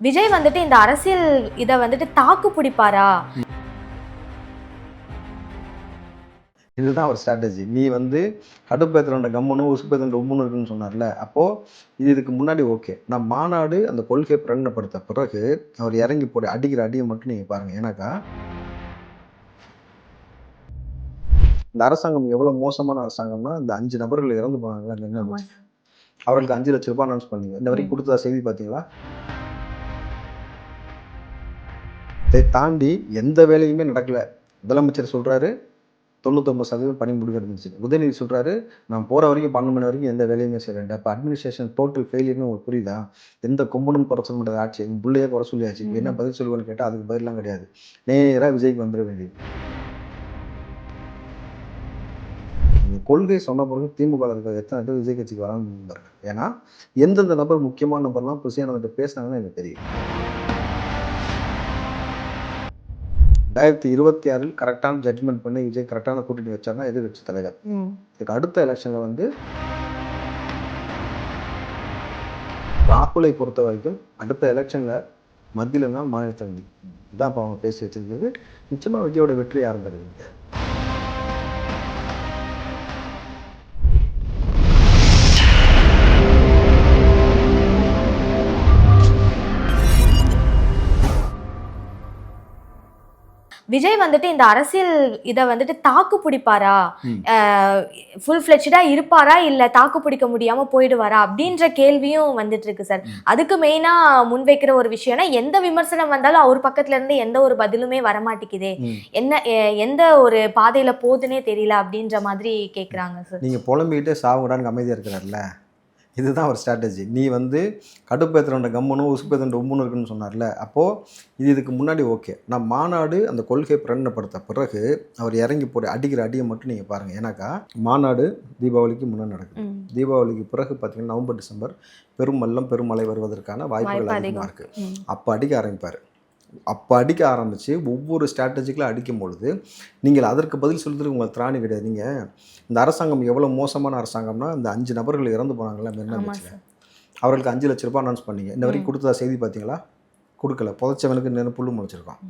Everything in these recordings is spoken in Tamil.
விஜய் வந்துட்டு இந்த அரசியல் இதை வந்துட்டு தாக்கு பிடிப்பாரா? இதுதான் ஒரு ஸ்ட்ராட்டஜி நீ வந்து கடுப்பேத்திரண்ட கம்மனும் உசுப்பேத்திரண்ட உம்முன்னு இருக்குன்னு சொன்னார்ல அப்போது இது இதுக்கு முன்னாடி ஓகே நான் மாநாடு அந்த கொள்கையை பிரகடனப்படுத்த பிறகு அவர் இறங்கி போட அடிக்கிற அடியை மட்டும் நீங்கள் பாருங்கள் ஏன்னாக்கா இந்த அரசாங்கம் எவ்வளோ மோசமான அரசாங்கம்னா இந்த அஞ்சு நபர்கள் இறந்து போனாங்க? அவர்களுக்கு அஞ்சு லட்ச ரூபாய் அனௌன்ஸ் பண்ணீங்க. இந்த வரைக்கும் கொடுத்ததா செய்தி பார்த்தீங்களா? இதை தாண்டி எந்த வேலையுமே நடக்கல. முதலமைச்சர் சொல்றாரு தொண்ணூத்தொம்பது சதவீதம் பணி முடிவடைஞ்சிச்சு. உதயநிதி சொல்றாரு நான் போற வரைக்கும் பன்னெண்டு மணி வரைக்கும் எந்த வேலையுமே செய்யறேன் அப்போ அட்மினிஸ்ட்ரேஷன் டோட்டல் ஃபெயிலியர்னு உங்களுக்கு புரியுதா? எந்த கொம்பனும் குறை சொல்ல முடியாது ஆட்சி. என் பிள்ளையே குறை சொல்லியாச்சு. என்ன பதில் சொல்லுவேன்னு கேட்டால் அதுக்கு பதிலாம் கிடையாது. நேராக விஜய்க்கு வந்துட வேண்டியது. கொள்கை சொன்ன பிறகு திமுக இருக்கிற எத்தனை பேர் விஜய் கட்சிக்கு பாருங்க ஏன்னா எந்தெந்த நபர் முக்கியமான நபர்லாம் புசியானவர்கிட்ட பேசினாங்கன்னு எனக்கு தெரியும். ரெண்டாயிரத்தி இருபத்தி ஆறில் கரெக்டான ஜட்மெண்ட் பண்ணி விஜய் கரெக்டான கூட்டணி வச்சாருன்னா எதிர்கட்சி தலைவர். இதுக்கு அடுத்த எலெக்ஷனில் வந்து ராகுலை பொறுத்த வரைக்கும் அடுத்த எலெக்ஷனில் மத்தியில் இருந்தால் மாநிலத்தில் இதான் இப்போ அவங்க பேசி வச்சிருக்கிறது. நிச்சயமாக விஜயோட வெற்றி யாரும் விஜய் வந்துட்டு இந்த அரசியல் இதை வந்துட்டு தாக்கு பிடிப்பாரா. ஃபுல் ஃபிளெச்சடா இருப்பாரா? இல்ல தாக்கு பிடிக்க முடியாம போயிடுவாரா? அப்படின்ற கேள்வியும் வந்துட்டு இருக்கு சார் அதுக்கு மெயினா முன்வைக்கிற ஒரு விஷயம்னா எந்த விமர்சனம் வந்தாலும் அவர் பக்கத்துல இருந்து எந்த ஒரு பதிலுமே வரமாட்டேங்குதே. என்ன எந்த ஒரு பாதையில போகுதுன்னே தெரியல அப்படின்ற மாதிரி கேக்குறாங்க சார் நீங்கள் புலம்பிக்கிட்டே சாவுடான்னு அமைதியாக இருக்கிறார்ல? இதுதான் ஒரு ஸ்ட்ராட்டஜி நீ வந்து கடுப்பேத்திரண்ட கம்மனும் உசுப்பேத்திரண்ட உம்முன்னு இருக்குன்னு சொன்னார்ல. அப்போது இது இதுக்கு முன்னாடி ஓகே நான் மாநாடு அந்த கொள்கையை பிரகடனப்படுத்த பிறகு அவர் இறங்கி போட அடிக்கிற அடியை மட்டும் நீங்கள் பாருங்கள் ஏன்னாக்கா மாநாடு தீபாவளிக்கு முன்னாடி நடக்குது. தீபாவளிக்கு பிறகு பார்த்தீங்கன்னா நவம்பர் டிசம்பர் பெரும் வெள்ளம் பெருமழை வருவதற்கான வாய்ப்புகள் வாய்ப்பு அதிகமாக அதிகம். இருக்குது. அப்போ அடிக்க ஆரம்பிப்பார். அப்போ அடிக்க ஆரம்பித்து ஒவ்வொரு ஸ்ட்ராட்டஜிக்கலாக அடிக்கும் பொழுது நீங்கள் அதற்கு பதில் சொல்றதுக்கு உங்களுக்கு திராணி கிடையாது. நீங்கள் இந்த அரசாங்கம் எவ்வளோ மோசமான அரசாங்கம்னா இந்த அஞ்சு நபர்கள் இறந்து மெரினா ஆமா பீச்சில் அவர்களுக்கு அஞ்சு லட்ச ரூபாய் அனௌன்ஸ் பண்ணீங்க. இந்த வரைக்கும் கொடுத்ததா செய்தி பார்த்தீங்களா? கொடுக்கல. புதைச்சவனுக்கு நின்று புல்லு முளைச்சிருக்கான்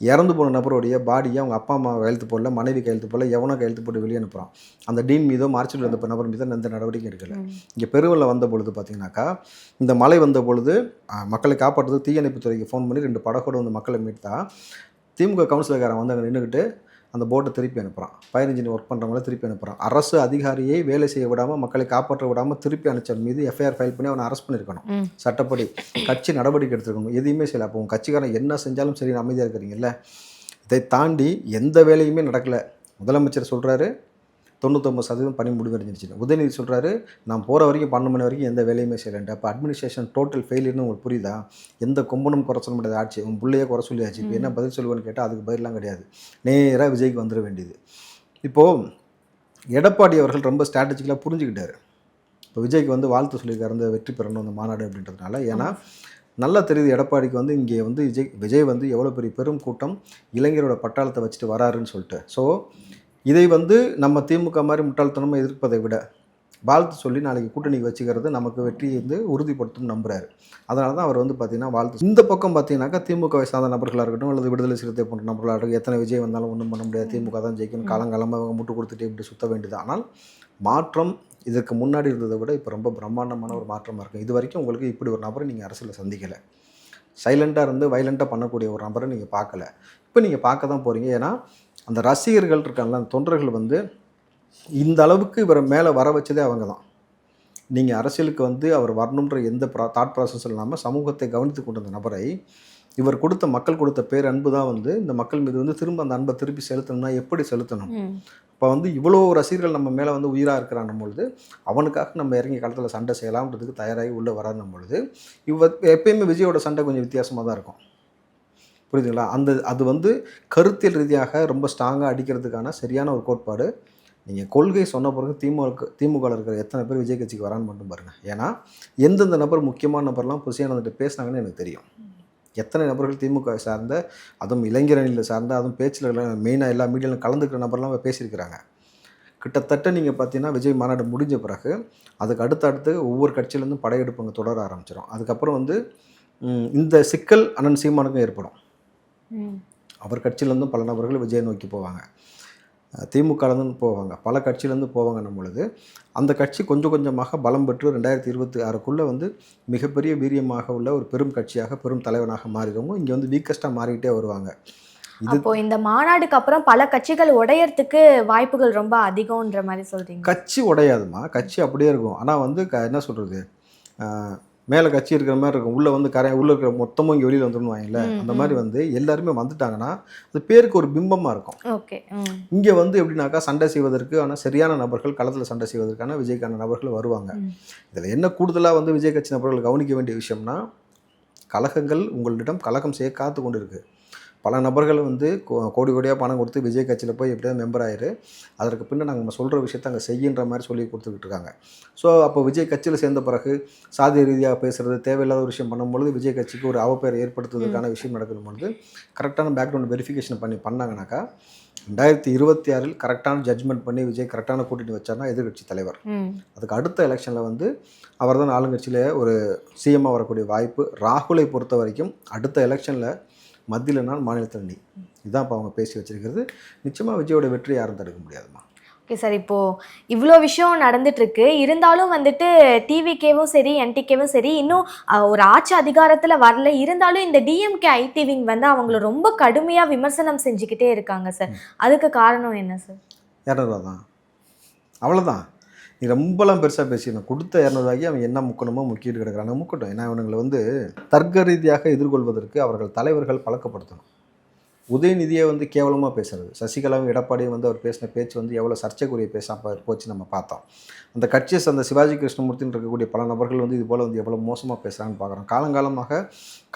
இறந்து போன நபருடைய பாடியை அவங்க அப்பா அம்மா கையெழுத்து போடல மனைவி கையெழுத்து போடல எவனோ கையெழுத்து போட்டு வெளியே அனுப்புகிறான் அந்த டீன் மீதோ மார்ச்சில் இருந்த நபர் மீதோ எந்த நடவடிக்கையும் எடுக்கல. இங்கே பெருவெள்ளம் வந்த பொழுது பார்த்தீங்கன்னாக்கா இந்த மழை வந்த பொழுது மக்களை காப்பாற்றுறதுக்கு தீயணைப்புத்துறைக்கு ஃபோன் பண்ணி ரெண்டு படகோடு வந்து மக்களை மீட்டா திமுக கவுன்சிலர்காரன் வந்து அங்கே நின்றுக்கிட்டு அந்த போட்டை திருப்பி அனுப்புகிறான் ஃபயர் இன்ஜின் ஒர்க் பண்ணுறவங்கள திருப்பி அனுப்புகிறான் அரசு அதிகாரியை வேலை செய்ய விடாமல் மக்களை காப்பாற்ற விடாமல் திருப்பி அனுப்பிச்சவன் மீது எஃப்ஐஆர் ஃபைல் பண்ணி அவனை அரெஸ்ட் பண்ணியிருக்கணும். சட்டப்படி கட்சி நடவடிக்கை எடுத்துருக்கணும். எதையுமே செய்யல. அப்போ உங்கள் கட்சிக்காரன் என்ன செஞ்சாலும் சரி அமைதியாக இருக்கிறீங்கல்ல? இதை தாண்டி எந்த வேலையுமே நடக்கலை. முதலமைச்சர் சொல்கிறாரு தொண்ணூத்தொம்பது சதவீதம் பணி முடிவடைஞ்சிருச்சு. உதயநிதி சொல்கிறாரு நான் போகிற வரைக்கும் பன்னெண்டு மணி வரைக்கும் எந்த வேலையுமே செய்யலேன்ட்டு. அப்போ அட்மினிஸ்ட்ரேஷன் டோட்டல் ஃபெயிலியர்னு உங்களுக்கு புரியுதா? எந்த கொம்பனும் குறை சொல்ல முடியாது. ஆட்சி உன் பிள்ளையே குறை சொல்லியாச்சு. இப்போ என்ன பதில் சொல்லுவேன்னு கேட்டால் அதுக்கு பதிலாம் கிடையாது. நேராக விஜய்க்கு வந்துட வேண்டியது. இப்போது எடப்பாடி அவர்கள் ரொம்ப ஸ்ட்ராட்டஜிக்கலாக புரிஞ்சுக்கிட்டாரு. இப்போ விஜய்க்கு வந்து வாழ்த்து சொல்லியிருக்காரு இந்த வெற்றி பெறணும் அந்த மாநாடு அப்படின்றதுனால. ஏன்னா நல்லா தெரியுது எடப்பாடிக்கு வந்து இங்கே வந்து விஜய் விஜய் வந்து எவ்வளோ பெரிய பெரும் கூட்டம் இளைஞரோட பட்டாளத்தை வச்சுட்டு வராருன்னு சொல்லிட்டு. ஸோ இதை வந்து நம்ம திமுக மாதிரி முட்டாள்தனமாக எதிர்ப்பதை விட வாழ்த்து சொல்லி நாளைக்கு கூட்டணி வச்சுக்கிறது நமக்கு வெற்றியை வந்து உறுதிப்படுத்தும் நம்புறாரு. அதனால தான் அவர் வந்து பார்த்தீங்கன்னா வாழ்த்து இந்த பக்கம் பார்த்தீங்கன்னாக்கா திமுகவை சார்ந்த நபர்களாக இருக்கட்டும் அல்லது விடுதலை சிறுத்தை போன்ற நபர்களாக இருக்கட்டும் எத்தனை விஜய் வந்தாலும் ஒன்றும் பண்ண முடியாது. திமுக தான் ஜெயிக்கணும். காலங்காலமாக அவங்க முட்டு கொடுத்துட்டு இப்படி சுத்த வேண்டியது. ஆனால் மாற்றம் இதற்கு முன்னாடி இருந்ததை விட இப்போ ரொம்ப பிரம்மாண்டமான ஒரு மாற்றமாக இருக்கும் இது வரைக்கும் உங்களுக்கு இப்படி ஒரு நபரை நீங்கள் அரசியலில் சந்திக்கலை. சைலண்ட்டாக இருந்து வைலண்ட்டாக பண்ணக்கூடிய ஒரு நபரை நீங்கள் பார்க்கல. இப்போ நீங்கள் பார்க்க தான் போகிறீங்க ஏன்னா அந்த ரசிகர்கள் இருக்காங்கல்ல அந்த தொண்டர்கள் வந்து இந்த அளவுக்கு இவரை மேலே வர வச்சதே அவங்க தான் நீங்கள் அரசியலுக்கு வந்து அவர் வரணுன்ற எந்த ப்ரா தாட் ப்ராசஸ் இல்லாமல் சமூகத்தை கவனித்து கொண்ட அந்த நபரை இவர் கொடுத்த மக்கள் கொடுத்த பேர் அன்பு தான் வந்து இந்த மக்கள் மீது வந்து திரும்ப அந்த அன்பை திருப்பி செலுத்தணும்னா எப்படி செலுத்தணும். இப்போ வந்து இவ்வளோ ரசிகர்கள் நம்ம மேலே வந்து உயிராக இருக்கிறான் பொழுது அவனுக்காக நம்ம இறங்கி காலத்தில் சண்டை செய்யலாம்ன்றதுக்கு தயாராகி உள்ளே வராதுன்னும் பொழுது இவ எப்பயுமே விஜயோட சண்டை கொஞ்சம் வித்தியாசமாக தான் இருக்கும். புரியுதுங்களா? அந்த அது வந்து கருத்தியல் ரீதியாக ரொம்ப ஸ்ட்ராங்காக அடிக்கிறதுக்கான சரியான ஒரு கோட்பாடு. நீங்கள் கொள்கை சொன்ன பிறகு திமுக திமுகவில் இருக்கிற எத்தனை பேர் விஜய் கட்சிக்கு வரான்னு மட்டும் பாருங்கள் ஏன்னா எந்தெந்த நபர் முக்கியமான நபர்லாம் புசியானந்திட்ட பேசுனாங்கன்னு எனக்கு தெரியும். எத்தனை நபர்கள் திமுக சார்ந்த அதுவும் இளைஞர் அணியில் சார்ந்த அதுவும் பேச்சில் மெயினாக எல்லா மீடியாவிலும் கலந்துக்கிற நபர்லாம் பேசியிருக்கிறாங்க. கிட்டத்தட்ட நீங்கள் பார்த்தீங்கன்னா விஜய் மாநாடு முடிஞ்ச பிறகு அதுக்கு அடுத்த அடுத்து ஒவ்வொரு கட்சியிலேருந்து படையெடுப்புங்க தொடர ஆரம்பிச்சிடும் அதுக்கப்புறம் வந்து இந்த சிக்கல் அண்ணன் சீமானுக்கும் ஏற்படும். அவர் கட்சியிலேருந்தும் பல நபர்கள் விஜய் நோக்கி போவாங்க. திமுகலேருந்து போவாங்க. பல கட்சியிலேருந்து போவாங்கன்னும் பொழுது அந்த கட்சி கொஞ்சம் கொஞ்சமாக பலம் பெற்று ரெண்டாயிரத்தி இருபத்தி ஆறுக்குள்ளே வந்து மிகப்பெரிய வீரியமாக உள்ள ஒரு பெரும் கட்சியாக பெரும் தலைவனாக மாறிடுவோம் இங்கே வந்து வீக்கஸ்ட்டாக மாறிக்கிட்டே வருவாங்க. அப்போ இந்த மாநாடுக்கு அப்புறம் பல கட்சிகள் உடையறதுக்கு வாய்ப்புகள் ரொம்ப அதிகம்ன்ற மாதிரி சொல்றீங்க. கட்சி உடையாதுமா கட்சி அப்படியே இருக்கும். ஆனால் வந்து என்ன சொல்கிறது மேலே கட்சி இருக்கிற மாதிரி இருக்கும். உள்ளே வந்து கரை உள்ளே இருக்கிற மொத்தமும் இங்கே வெளியில் வந்துடணும் வாங்கல ம், அந்த. மாதிரி வந்து எல்லாருமே வந்துட்டாங்கன்னா அது பேருக்கு ஒரு பிம்பமாக இருக்கும். ஓகே இங்கே வந்து எப்படின்னாக்கா சண்டை செய்வதற்கு ஆனால் சரியான நபர்கள் களத்தில் சண்டை செய்வதற்கான விஜய்க்கான நபர்கள் வருவாங்க. இதில் என்ன கூடுதலாக வந்து விஜய் கட்சி நபர்கள் கவனிக்க வேண்டிய விஷயம்னா கழகங்கள் உங்களிடம் கழகம் செய்ய காத்து கொண்டு இருக்கு பல நபர்கள் வந்து கோடி கோடியாக பணம் கொடுத்து விஜய் கட்சியில் போய் எப்படியாவது மெம்பர் ஆயிரு. அதற்கு பின்ன நாங்கள் நம்ம சொல்கிற விஷயத்த அங்கே செய்யுன்ற மாதிரி சொல்லி கொடுத்துக்கிட்டு இருக்காங்க. ஸோ அப்போ விஜய் கட்சியில் சேர்ந்த பிறகு சாதி ரீதியாக பேசுறது தேவையில்லாத ஒரு விஷயம் பண்ணும்பொழுது விஜய் கட்சிக்கு ஒரு அவப்பெயர் ஏற்படுத்துவதற்கான விஷயம் நடக்கும் பொழுது கரெக்டான பேக்ரவுண்ட் வெரிஃபிகேஷன் பண்ணி பண்ணாங்கனாக்கா ரெண்டாயிரத்தி இருபத்தி ஆறில் கரெக்டான ஜட்ஜ்மெண்ட் பண்ணி விஜய் கரெக்டான கூட்டணி வச்சார்னா எதிர்க்கட்சி தலைவர். அதுக்கு அடுத்த எலெக்ஷனில் வந்து அவர் தான் ஆளுங்கட்சியில் ஒரு சிஎம்மாக வரக்கூடிய வாய்ப்பு. ராகுலை பொறுத்த வரைக்கும் அடுத்த எலெக்ஷனில் மத்தியில் நான் மாநிலத்தில் நீ. இதுதான் இப்போ அவங்க பேசி வச்சிருக்கிறது. நிச்சயமாக விஜயோட வெற்றி யாரும் தடுக்க முடியாதுமா ஓகே சார் இப்போ இவ்வளோ விஷயம் நடந்துட்டு இருக்கு இருந்தாலும் வந்துட்டு டிவிகேவும் சரி என்டிகேவும் சரி இன்னும் ஒரு ஆட்சி அதிகாரத்தில் வரல. இருந்தாலும் இந்த டிஎம்கே ஐடி விங் வந்து அவங்கள ரொம்ப கடுமையாக விமர்சனம் செஞ்சுக்கிட்டே இருக்காங்க சார். அதுக்கு காரணம் என்ன சார்? இரநூறுவா தான் அவ்வளோதான் நீ ரொம்பலாம் பெருசாக பேசிடணும் கொடுத்த இரநூறுவாய்க்கு அவன் என்ன முக்கணுமோ முக்கிட்டு கிடக்கிறான் முக்கட்டும். ஏன்னா இவனுங்களை வந்து தர்க்க ரீதியாக எதிர்கொள்வதற்கு அவர்கள் தலைவர்கள் பழக்கப்படுத்தணும். உதயநிதியை வந்து கேவலமாக பேசுறது. சசிகலாவும் எடப்பாடியும் வந்து அவர் பேசின பேச்சு வந்து எவ்வளோ சர்ச்சைக்குரிய பேசாம போச்சு நம்ம பார்த்தோம். அந்த கட்சியை அந்த சிவாஜி கிருஷ்ணமூர்த்தின்னு இருக்கக்கூடிய பல நபர்கள் வந்து இது போல் வந்து எவ்வளோ மோசமாக பேசுகிறான்னு பார்க்குறோம். காலங்காலமாக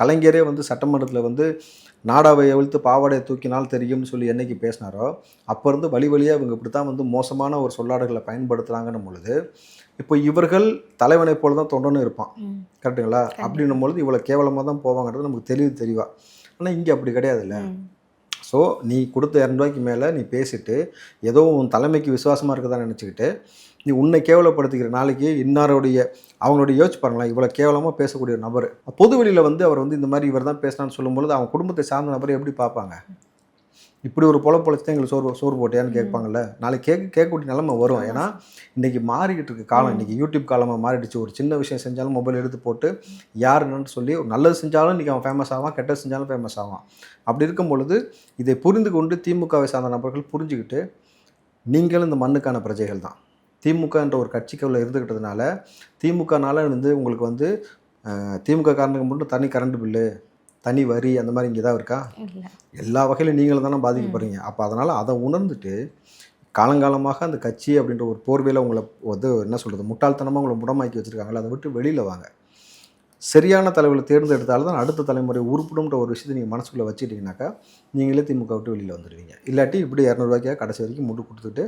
கலைஞரே வந்து சட்டமன்றத்தில் வந்து நாடாவை எவிழ்த்து பாவாடையை தூக்கினால் தெரியும்னு சொல்லி என்னைக்கு பேசினாரோ அப்போ இருந்து வழி வழியாக இவங்க இப்படி தான் வந்து மோசமான ஒரு சொல்லாடல்களை பயன்படுத்துகிறாங்கன்னும் பொழுது இப்போ இவர்கள் தலைவனை போல தான் தொண்டனும் இருப்பான். கரெக்டுங்களா அப்படின்னும் பொழுது இவ்வளோ கேவலமாக தான் போவாங்கிறது நமக்கு தெளிவு தெளிவா. ஆனால் இங்கே அப்படி கிடையாதுல்ல. ஸோ நீ கொடுத்த இரநூறுவாய்க்கு மேலே நீ பேசிட்டு ஏதோ உன் தலைமைக்கு விசுவாசமாக இருக்கதா நினச்சிக்கிட்டு நீ உன்னை கேவலப்படுத்திக்கிற நாளைக்கு இன்னாருடைய அவங்களுடைய யோசிச்சு பாருங்களேன் இவ்வளோ கேவலமாக பேசக்கூடிய நபர். பொது வெளியில் வந்து அவர் வந்து இந்த மாதிரி இவர் தான் பேசினான்னு சொல்லும்பொழுது அவங்க குடும்பத்தை சார்ந்த நபரை எப்படி பார்ப்பாங்க? இப்படி ஒரு பொழப்பு பொழைச்சி தான் எங்களுக்கு சோறு சோறு போட்டியான்னு கேட்பாங்கல்ல? நாளைக்கு கேட்க கேட்கக்கூடிய நிலைமை வரும். ஏன்னா இன்னைக்கு மாறிக்கிட்டு இருக்கு காலம். இன்னைக்கு யூடியூப் காலமாக மாறிடுச்சு. ஒரு சின்ன விஷயம் செஞ்சாலும் மொபைல் எடுத்து போட்டு யார் என்னன்னு சொல்லி ஒரு நல்லது செஞ்சாலும் இன்றைக்கி அவன் ஃபேமஸ் ஆவான். கெட்டது செஞ்சாலும் ஃபேமஸ் ஆவான். அப்படி இருக்கும் பொழுது இதை புரிந்து கொண்டு திமுகவை சார்ந்த நபர்கள் புரிஞ்சுக்கிட்டு நீங்களும் இந்த மண்ணுக்கான பிரஜைகள் தான். திமுக என்ற ஒரு கட்சிக்குள்ள இருந்துக்கிட்டதுனால திமுகனால வந்து உங்களுக்கு வந்து திமுக காரனுக்கு மட்டும் தனி கரண்ட் பில்லு தனி வரி அந்த மாதிரி இங்கே தான் இருக்கா? எல்லா வகையிலும் நீங்களும் தானே பாதிக்கப்படுறீங்க. அப்போ அதனால் அதை உணர்ந்துட்டு காலங்காலமாக அந்த கட்சி அப்படின்ற ஒரு போர்வையில் உங்களை வந்து என்ன சொல்கிறது முட்டாள்தனமாக உங்களை முடமாக்கி வச்சுருக்காங்களே அதை விட்டு வெளியில் வாங்க. சரியான தலைவர்களை தேர்ந்தெடுத்தால் தான் அடுத்த தலைமுறை உருப்பிடும்ன்ற ஒரு விஷயத்தை நீங்கள் மனசுக்குள்ளே வச்சுக்கிட்டீங்கன்னாக்கா நீங்களே திமுக விட்டு வெளியில் வந்துடுவீங்க இல்லாட்டி இப்படி இரநூறுவாய்க்காக கடைசி வரைக்கும் முட்டு கொடுத்துட்டு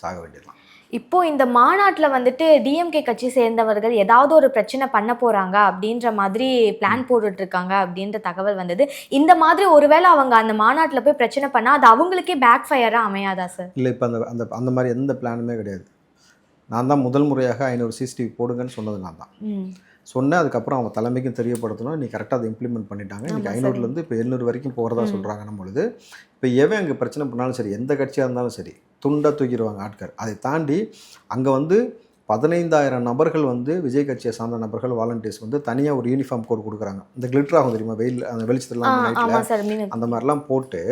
சாக வேண்டியதுதான். இப்போ இந்த மாநாட்டில் வந்துட்டு டிஎம்கே கட்சி சேர்ந்தவர்கள் ஏதாவது ஒரு பிரச்சனை பண்ண போறாங்க அப்படின்ற மாதிரி பிளான் போட்டுட்டு இருக்காங்க அப்படின்ற தகவல் வந்தது. இந்த மாதிரி ஒருவேளை அவங்க அந்த மாநாட்டில் போய் பிரச்சனை பண்ணா அது அவங்களுக்கே பேக் ஃபயரா அமையாதா சார் இல்லை இப்போ அந்த அந்த அந்த மாதிரி எந்த பிளானுமே கிடையாது. நான் தான் முதல் முறையாக ஐநூறு சிசிடிவி போடுங்கன்னு சொன்னது நான் தான். சொன்னேன் அதுக்கப்புறம் அவங்க தலைமைக்கும் தெரியப்படுத்தணும். நீ கரெக்டாக அதை இம்ப்ளிமெண்ட் பண்ணிட்டாங்க. இன்னைக்கு ஆமா, ஐநூறுலேருந்து இப்போ எழுநூறு வரைக்கும் போகிறதா. சொல்கிறாங்கன்னும் பொழுது இப்போ எவன் அங்கே பிரச்சனை பண்ணாலும் சரி எந்த கட்சியாக இருந்தாலும் சரி துண்டாக தூக்கிடுவாங்க ஆட்கள். அதை தாண்டி அங்கே வந்து பதினைந்தாயிரம் நபர்கள் வந்து விஜய் கட்சியை சார்ந்த நபர்கள் வாலண்டியர்ஸ் வந்து தனியாக ஒரு யூனிஃபார்ம் கோட் கொடுக்குறாங்க. இந்த கிளிட்டர் ஆகும் தெரியுமா? வெயில் அந்த வெளிச்சத்துலாம் அந்த மாதிரிலாம் போட்டு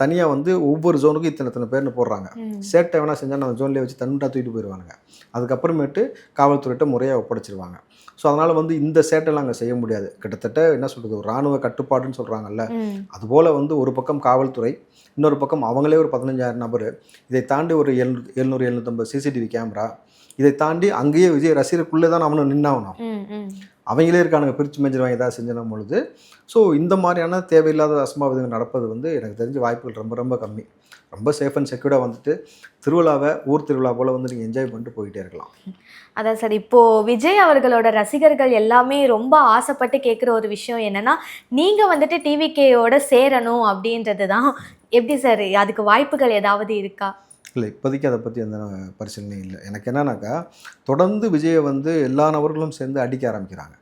தனியாக வந்து ஒவ்வொரு ஜோனுக்கும் இத்தனை இத்தனை பேர்னு போடுறாங்க. சேட்டை வேணா செஞ்சால் அந்த ஜோன்லேயே வச்சு தண்டா தூக்கிட்டு போயிடுவானுங்க. அதுக்கப்புறமேட்டு காவல்துறையிட்ட முறையாக ஒப்படைச்சிருவாங்க. ஸோ அதனால் வந்து இந்த சேட்டைலாம் அங்கே செய்ய முடியாது. கிட்டத்தட்ட என்ன சொல்கிறது ஒரு இராணுவ கட்டுப்பாடுன்னு சொல்கிறாங்கல்ல அதுபோல் வந்து ஒரு பக்கம் காவல்துறை இன்னொரு பக்கம் அவங்களே ஒரு பதினஞ்சாயிரம் நபர். இதை தாண்டி ஒரு எழுநூறு எழுநூறு எழுநூற்றம்பது சிசிடிவி கேமரா இதை தாண்டி அங்கேயே விஜய் ரசிகருக்குள்ளே தான் அவனும் நின்னாகணும். அவங்களே இருக்கானுங்க பிரித்து மேஞ்சிருவாங்க ஏதாவது செஞ்சனும் பொழுது. ஸோ இந்த மாதிரியான தேவையில்லாத அசம்பாவிதங்கள் நடப்பது வந்து எனக்கு தெரிஞ்ச வாய்ப்புகள் ரொம்ப ரொம்ப கம்மி. ரொம்ப சேஃப் அண்ட் செக்யூர்டாக வந்துட்டு திருவிழாவை ஊர் திருவிழா போல் வந்து நீங்கள் என்ஜாய் பண்ணிட்டு போயிட்டே இருக்கலாம். அதான் சார் இப்போது விஜய் அவர்களோட ரசிகர்கள் எல்லாமே ரொம்ப ஆசைப்பட்டு கேட்குற ஒரு விஷயம் என்னன்னா நீங்கள் வந்துட்டு டிவிகேயோட சேரணும் அப்படின்றது தான் எப்படி சார் அதுக்கு வாய்ப்புகள் ஏதாவது இருக்கா? இல்லை இப்போதைக்கு அதை பற்றி எந்த பரிசீலனையும் இல்லை. எனக்கு என்னன்னாக்கா தொடர்ந்து விஜயை வந்து எல்லா நபர்களும் சேர்ந்து அடிக்க ஆரம்பிக்கிறாங்க.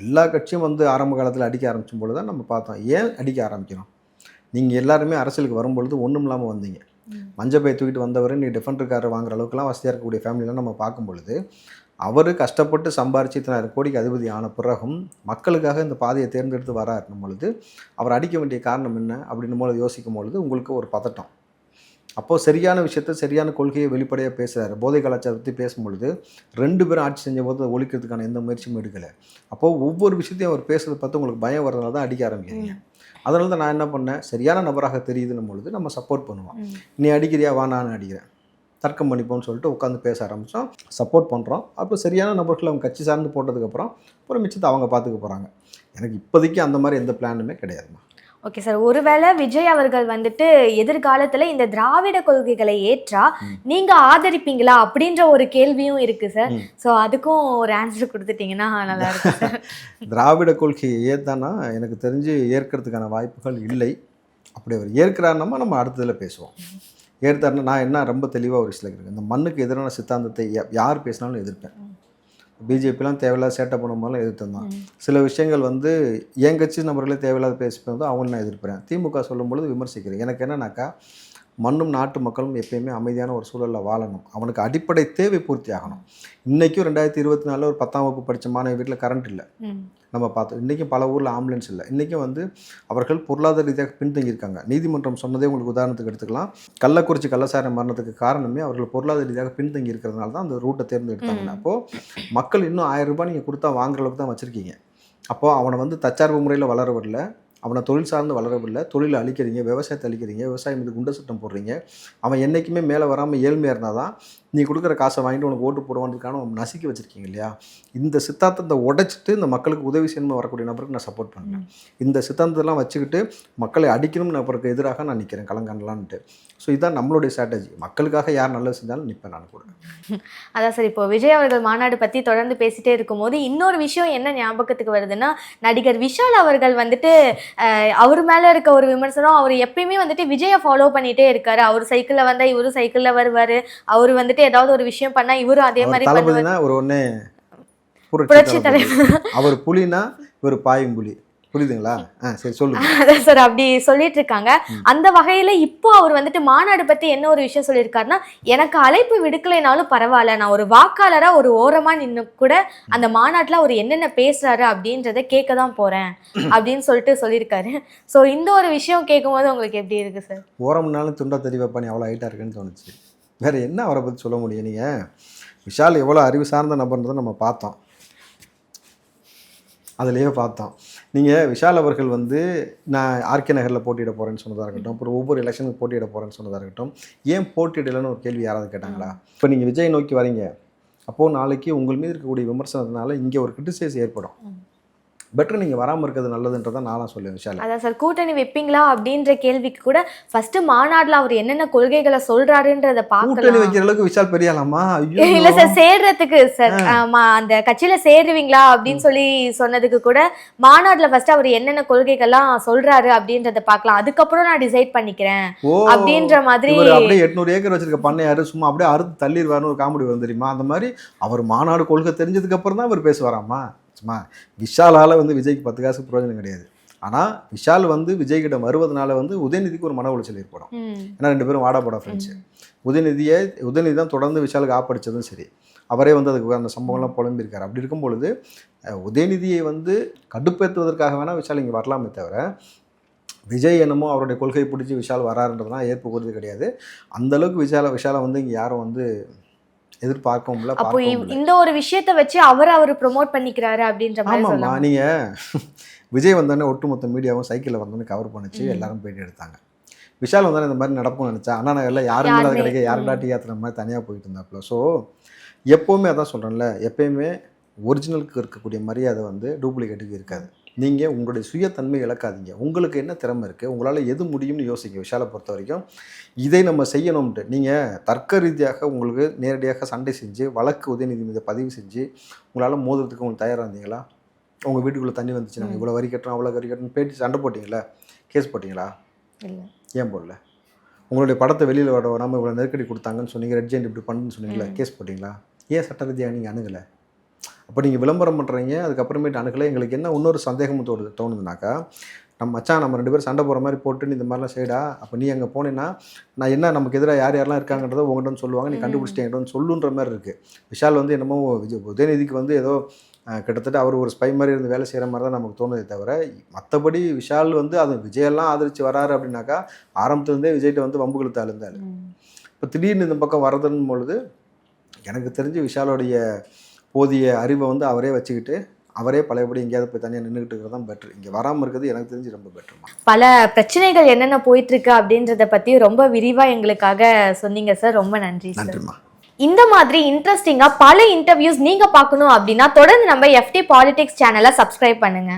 எல்லா கட்சியும் வந்து ஆரம்ப காலத்தில் அடிக்க ஆரம்பிச்சும் பொழுது தான் நம்ம பார்த்தோம். ஏன் அடிக்க ஆரம்பிக்கிறோம்? நீங்கள் எல்லாருமே அரசியலுக்கு வரும்பொழுது ஒன்றும் இல்லாமல் வந்தீங்க. மஞ்சள் பை தூக்கிட்டு வந்தவர் நீ டிஃபெண்டர் கார் வாங்குற அளவுக்குலாம் வசதியாக இருக்கக்கூடிய ஃபேமிலிலாம் நம்ம பார்க்கும் பொழுது அவர் கஷ்டப்பட்டு சம்பாரிச்சு இத்தனாயிரம் கோடிக்கு அதிபதி ஆன பிறகும் மக்களுக்காக இந்த பாதையை தேர்ந்தெடுத்து வராருன்னும் பொழுது அவர் அடிக்க வேண்டிய காரணம் என்ன? அப்படின்னு போது யோசிக்கும் பொழுது உங்களுக்கு ஒரு பதட்டம். அப்போது சரியான விஷயத்த சரியான கொள்கையை வெளிப்படையாக பேசுகிறாரு போதை கலாச்சாரத்தை பற்றி பேசும்பொழுது ரெண்டு பேரும் ஆட்சி செஞ்ச போது அதை ஒழிக்கிறதுக்கான எந்த முயற்சியும் எடுக்கலை. அப்போது ஒவ்வொரு விஷயத்தையும் அவர் பேசுறதை பார்த்து உங்களுக்கு பயம் வர்றதுனால தான் அடிக்க ஆரம்பிக்கிறீங்க. அதனால தான் நான் என்ன பண்ணேன்? சரியான நபராக தெரியுதுன்னும் பொழுது நம்ம சப்போர்ட் பண்ணுவோம். நீ அடிக்கிறியா? வா நான் அடிக்கிறேன். தர்க்கம் பண்ணிப்போம்னு சொல்லிட்டு உட்காந்து பேச ஆரம்பித்தோம் சப்போர்ட் பண்ணுறோம் அப்போ சரியான நபர்களை அவங்க கட்சி சார்ந்து போட்டதுக்கப்புறம் அப்புறம் மிச்சத்தை அவங்க பார்த்துக்க போகிறாங்க எனக்கு இப்போதைக்கு அந்த மாதிரி எந்த பிளானுமே கிடையாதுமா ஓகே சார் ஒருவேளை விஜய் அவர்கள் வந்துட்டு எதிர்காலத்துல இந்த திராவிட கொள்கைகளை ஏற்றா ம். நீங்க ஆதரிப்பீங்களா அப்படின்ற ஒரு கேள்வியும் இருக்கு சார். சோ அதுக்கும் ஒரு ஆன்சர் கொடுத்துட்டீங்கன்னா நல்லா இருக்கும் சார் திராவிட கொள்கையை ஏத்தானா எனக்கு தெரிஞ்சு ஏற்கிறதுக்கான வாய்ப்புகள் இல்லை. அப்படி அவர் ஏற்கிறாருன்னா நம்ம அடுத்ததில் பேசுவோம். ஏற்றாருன்னா நான் என்ன ரொம்ப தெளிவாக ஒரு விஷயத்தில் இருக்கேன் இந்த மண்ணுக்கு எதிரான சித்தாந்தத்தை யார் பேசினாலும் எதிர்ப்பேன். பிஜேபிலாம் தேவையில்லாத சேட்டை பண்ணும் போதெல்லாம் எதிர்த்தேன் தான் சில விஷயங்கள் வந்து என் கட்சி நபர்களே தேவையில்லாத பேசும்போது அவங்கள நான் எதிர்ப்பேன். திமுக சொல்லும் பொழுது விமர்சிக்கிறேன். எனக்கு என்னன்னாக்கா மண்ணும் நாட்டு மக்களும் எப்பயுமே அமைதியான ஒரு சூழலில் வாழணும். அவனுக்கு அடிப்படை தேவை பூர்த்தி ஆகணும். இன்றைக்கும் ரெண்டாயிரத்தி இருபத்தி நாலில் ஒரு பத்தாம் வகுப்பு படித்த மாணவி வீட்டில் கரண்ட் இல்லை. நம்ம பார்த்தோம். இன்றைக்கும் பல ஊரில் ஆம்புலன்ஸ் இல்லை. இன்றைக்கும் வந்து அவர்கள் பொருளாதார ரீதியாக பின்தங்கியிருக்காங்க. நீதிமன்றம் சொன்னதே உங்களுக்கு உதாரணத்துக்கு எடுத்துக்கலாம். கள்ளக்குறிச்சி கள்ளசார மரணத்துக்கு காரணமே அவர்கள் பொருளாதார ரீதியாக பின்தங்கி இருக்கிறதுனால தான் அந்த ரூட்டை தேர்ந்தெடுத்தாங்க. அப்போது மக்கள் இன்னும் ஆயிரம் ரூபாய் நீங்கள் கொடுத்தா வாங்குற அளவுக்கு தான் வச்சுருக்கீங்க. அப்போது அவனை வந்து தற்சார்பு முறையில் வளர விடல. அவனை தொழில் சார்ந்து வளரவில்லை. தொழிலை அழிக்கிறீங்க விவசாயத்தை அழிக்கிறீங்க விவசாயம் மீது குண்ட சட்டம் போடுறீங்க. அவன் என்றைக்குமே மேலே வராமல் ஏழ்மையாக இருந்தால் தான் நீ கொடுக்குற காசை வாங்கிட்டு உனக்கு ஓட்டு போடுவான்றதுக்கான நசுக்கி வச்சுருக்கீங்க இல்லையா? இந்த சித்தாந்தத்தை உடைச்சிட்டு இந்த மக்களுக்கு உதவி செய்யணும்னு வரக்கூடிய நபருக்கு நான் சப்போர்ட் பண்ணுறேன். இந்த சித்தாந்தத்தெல்லாம் வச்சுக்கிட்டு மக்களை அடிக்கணும்னு நபருக்கு எதிராக நான் நிற்கிறேன் கலங்கானலான்ட்டு ஸோ இதுதான் நம்மளுடைய ஸ்ட்ராட்டஜி மக்களுக்காக யார் நல்லது செஞ்சாலும் நிற்பேன் நான் கூட. அதான் சார் இப்போ விஜய் அவர்கள் மாநாடு பத்தி தொடர்ந்து பேசிட்டே இருக்கும்போது இன்னொரு விஷயம் என்ன ஞாபகத்துக்கு வருதுன்னா நடிகர் விஷால் அவர்கள் வந்துட்டு அவர் மேல இருக்க ஒரு விமர்சனம் அவர் எப்பயுமே வந்துட்டு விஜயை ஃபாலோ பண்ணிட்டே இருக்காரு. அவர் சைக்கிள்ல வந்தா இவரும் சைக்கிள்ல வருவாரு. அவர் வந்துட்டு ஏதாவது ஒரு விஷயம் பண்ணா இவரும் அதே மாதிரி தளபதினா ஒரு ஒன்னே புரட்சி தலைவர். அவர் புலினா இவர் பாயும் புலி. புரியுதுங்களா? சரி சொல்லுங்க. அதான் சார் அப்படி சொல்லிட்டு இருக்காங்க. அந்த வகையில இப்போ அவர் வந்துட்டு மாநாடு பத்தி என்ன ஒரு விஷயம் சொல்லியிருக்காருன்னா எனக்கு அழைப்பு விடுக்கலைனாலும் பரவாயில்ல. நான் ஒரு வாக்காளரா ஒரு ஓரமா நின்னு கூட அந்த மாநாட்டுல அவர் என்னென்ன பேசுறாரு அப்படின்றத கேட்க தான் போறேன் அப்படின்னு சொல்லிட்டு சொல்லியிருக்காரு. சோ இந்த ஒரு விஷயம் கேட்கும்போது உங்களுக்கு எப்படி இருக்கு சார்? ஓரம்னாலும் துண்டா தெரி வைப்பானி அவ்வளோ ஹைட்டாக இருக்குன்னு தோணுச்சு. வேறு என்ன அவரை பற்றி சொல்ல முடியும்? நீங்கள் விஷால் எவ்வளோ அறிவு சார்ந்த நபர்ன்றதை நம்ம பார்த்தோம். அதுலேயே பார்த்தோம். நீங்கள் விஷால் அவர்கள் வந்து நான் ஆர்கே நகரில் போட்டியிட போகிறேன்னு சொன்னதாக இருக்கட்டும் அப்புறம் ஒவ்வொரு எலெக்ஷனுக்கு போட்டியிட போகிறேன்னு சொன்னதாக இருக்கட்டும் ஏன் போட்டியிடலைன்னு ஒரு கேள்வி யாராவது கேட்டாங்களா? இப்போ நீங்கள் விஜய் நோக்கி வரீங்க. அப்போது நாளைக்கு உங்கள் மீது இருக்கக்கூடிய விமர்சனத்தினால இங்கே ஒரு கிரிட்டிசைஸ் ஏற்படும். பெட்டர் நீங்கள் வராமல் இருக்கிறது நல்லதுன்றதை நானும் சொல்லுவேன் விஷால். அதான் சார் கூட்டணி வைப்பீங்களா அப்படின்ற கேள்விக்கு கூட ஃபர்ஸ்ட் மாநாடுல அவர் என்னென்ன கொள்கைகளை சொல்றாருன்றத கூட்டணி பார்க்கலாம் வைக்கிற அளவுக்கு விஷால் பெரியாலாமா இல்ல சார் சேர்றதுக்கு சார் அந்த கட்சியில சேருவீங்களா அப்படின்னு சொல்லி சொன்னதுக்கு கூட மாநாடுல ஃபர்ஸ்ட் அவர் என்னென்ன கொள்கைகள்லாம் சொல்றாரு அப்படின்றத பார்க்கலாம். அதுக்கப்புறம் நான் டிசைட் பண்ணிக்கிறேன் அப்படின்ற மாதிரி அப்படியே எட்நூறு ஏக்கர் வச்சிருக்க பண்ணையாரு சும்மா அப்படியே அறுத்து தள்ளிடுவாருன்னு ஒரு காமெடி வரும் தெரியுமா அந்த மாதிரி அவர் மாநாடு கொள்கை தெரிஞ்சதுக்கு அப்புறம் தான் அவர் பேசுவாராமா சும்மா விஷாலால வந்து விஜய்க்கு பத்து காசு பிரயோஜனம் கிடையாது. ஆனால் விஷால் வந்து விஜய் கிட்ட வருவதனால வந்து உதயநிதிக்கு ஒரு மன உளைச்சல் ஏற்படும். ஏன்னா ரெண்டு பேரும் வாடா போடா ஃப்ரெண்ட்ஸு உதயநிதியை உதயநிதி தான் தொடர்ந்து விஷாலுக்கு ஆப்படிச்சதும் சரி. அவரே வந்து அதுக்கு அந்த சம்பவம்லாம் புலம்பியிருக்காரு. அப்படி இருக்கும் பொழுது உதயநிதியை வந்து கடுப்பேற்றுவதற்காக வேணால் விஷால் இங்கே வரலாமே தவிர விஜய் என்னமோ அவருடைய கொள்கை பிடிச்சி விஷால் வராருன்றதுலாம் ஏற்புக்கிறது கிடையாது. அந்த அளவுக்கு விஷால விஷாலை வந்து இங்கே யாரும் வந்து எதிர்பார்க்கவும் இல்லை அப்போ இந்த ஒரு விஷயத்த வச்சு அவர் அவர் ப்ரோமோட் பண்ணிக்கிறாரு அப்படின்ற மாதிரி ஆமாம்மா நீங்கள் விஜய் வந்தோடனே ஒட்டுமொத்த மீடியாவும் சைக்கிளில் வந்தோடனே கவர் பண்ணுச்சு எல்லாரும் பேட்டி எடுத்தாங்க. விஷால் வந்தோடனே இந்த மாதிரி நடக்கும்னு நினச்சா அண்ணா நகரில் யாரும் இல்லாத யாருமே, கிடைக்க யாருடா ம். டீ யாத்திரை மாதிரி தனியாக போயிட்டு இருந்தாப்புல ஸோ எப்போவுமே அதான் சொல்கிறேன்ல எப்பயுமே ஒரிஜினலுக்கு இருக்கக்கூடிய மரியாதை வந்து டூப்ளிகேட்டுக்கு இருக்காது. நீங்கள் உங்களுடைய சுயத்தன்மை இழக்காதீங்க. உங்களுக்கு என்ன திறமை இருக்குது உங்களால் எது முடியும்னு யோசிங்க. விஷாலை பொறுத்த வரைக்கும் இதை நம்ம செய்யணும்ட்டு நீங்கள் தர்க்க ரீதியாக உங்களுக்கு நேரடியாக சண்டை செஞ்சு வழக்கு உதயநிதி மீது பதிவு செஞ்சு உங்களால் மோதுறதுக்கு உங்களுக்கு தயாராக இருந்தீங்களா? உங்கள் வீட்டுக்குள்ளே தண்ணி வந்துச்சு நாங்கள் இவ்வளோ வரி கட்டுறோம் அவ்வளோ வரி கட்டணும் பேட்டி சண்டை போட்டிங்களா கேஸ் போட்டிங்களா? இல்ல. ஏன் போடல? உங்களுடைய படத்தை வெளியில் வர வராமல் இவ்வளோ நெருக்கடி கொடுத்தாங்கன்னு சொன்னீங்க ரெட் ஜெயின் இப்படி பண்ணுன்னு சொன்னீங்களா. கேஸ் போட்டிங்களா? ஏன் சட்ட ரீதியாக நீங்கள் அணுகலை? அப்போ நீங்கள் விளம்பரம் பண்ணுறீங்க அதுக்கப்புறமேட்டு அணுகலை எங்களுக்கு என்ன இன்னொரு சந்தேகம் தோணுது தோணுதுனாக்கா நம்ம மச்சான் நம்ம ரெண்டு பேரும் சண்டை போகிற மாதிரி போட்டு நீ இந்த மாதிரிலாம் செய்டா அப்போ நீ அங்கே போனேன்னா நான் என்ன நமக்கு எதிராக யார் யாரெல்லாம் இருக்காங்கன்றதை உங்கள்கிட்ட சொல்லுவாங்க நீ கண்டுபிடிச்சிட்டு என்கிட்ட வந்து சொல்லுன்ற மாதிரி இருக்குது விஷால் வந்து என்னமோ விஜய் உதயநிதிக்கு வந்து ஏதோ கிட்டத்தட்ட அவர் ஒரு ஸ்பை மாதிரி இருந்து வேலை செய்கிற மாதிரி தான் நமக்கு தோணுதே தவிர மற்றபடி விஷால் வந்து அது விஜயெல்லாம் ஆதரித்து வராரு அப்படின்னாக்கா ஆரம்பத்துலேருந்தே விஜய்கிட்ட வந்து வம்பு கழுத்து அழுந்தாள் இப்போ திடீர்னு இந்த பக்கம் வரதுன்னு பொழுது எனக்கு தெரிஞ்சு விஷாலோடைய போதிய அறிவை வந்து அவரே வச்சுக்கிட்டு அவரே பழையபடி எங்கேயாவது போய் தனியாக நின்றுக்கிட்டு இருக்கிறது தான் பெட்ரு இங்கே வராமல் இருக்கிறது எனக்கு தெரிஞ்சு ரொம்ப பெட்டருமா பல பிரச்சனைகள் என்னென்ன போயிட்டு இருக்கு அப்படின்றத பத்தி ரொம்ப விரிவா எங்களுக்காக சொன்னீங்க சார் ரொம்ப நன்றி நன்றிம்மா. இந்த மாதிரி இன்ட்ரெஸ்டிங்கா பல இன்டர்வியூஸ் நீங்க பார்க்கணும் அப்படின்னா தொடர்ந்து நம்ம எஃப்டி பாலிடிக்ஸ் சேனலை சப்ஸ்கிரைப் பண்ணுங்க.